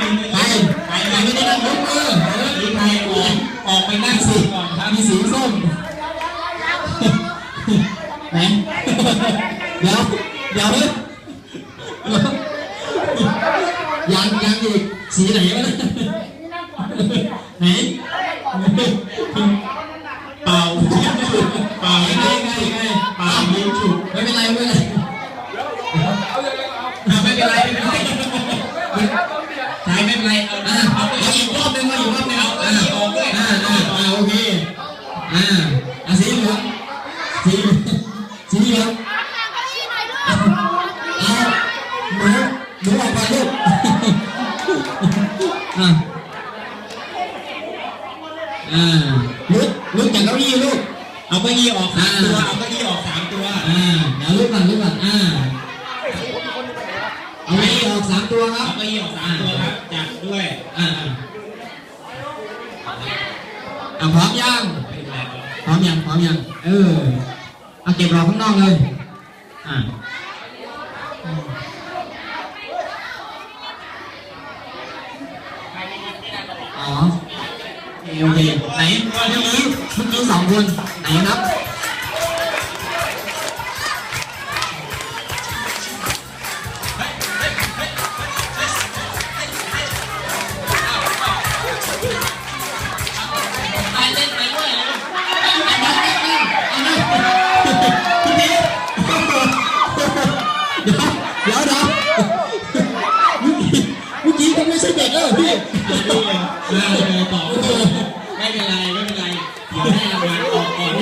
ไปไปไปไม่ได้นั่งยกมือมีใครออกออกไปนั่งสิมีสีส้มไหนเดี๋ยวเดี๋ยวยังยังอีกสีไหนวะไหนเปล่าเปล่าไม่ได้ สีเหลืองเอาหนูหนูออกไปลูกอะอ่าลุกลุกจากเก้าอี้ลูก เอาเก้าอี้ออกสามตัว เอาเก้าอี้ออกสามตัวอ่าเดี๋ยวลุกก่อนลุกก่อนอ่าเอาเก้าอี้ออกสามตัวครัเอาบเก้าอี้ออกสามตัวครับ จับด้วย อ่าอ่าอะพร้อมยังพร้อมยังพร้อมยัง เออ เอาเก็บรอข้างนอกเลย อ่าอ๋อโอเคไหนเมื่อกี้เมื่อกี้สองคนไหนนับ ไม่เล้วเรอพี่เลยมาเลยต่อไม่เป็นไรไม่เป็นไรเดี๋ยวให้รางวัลออกก่อน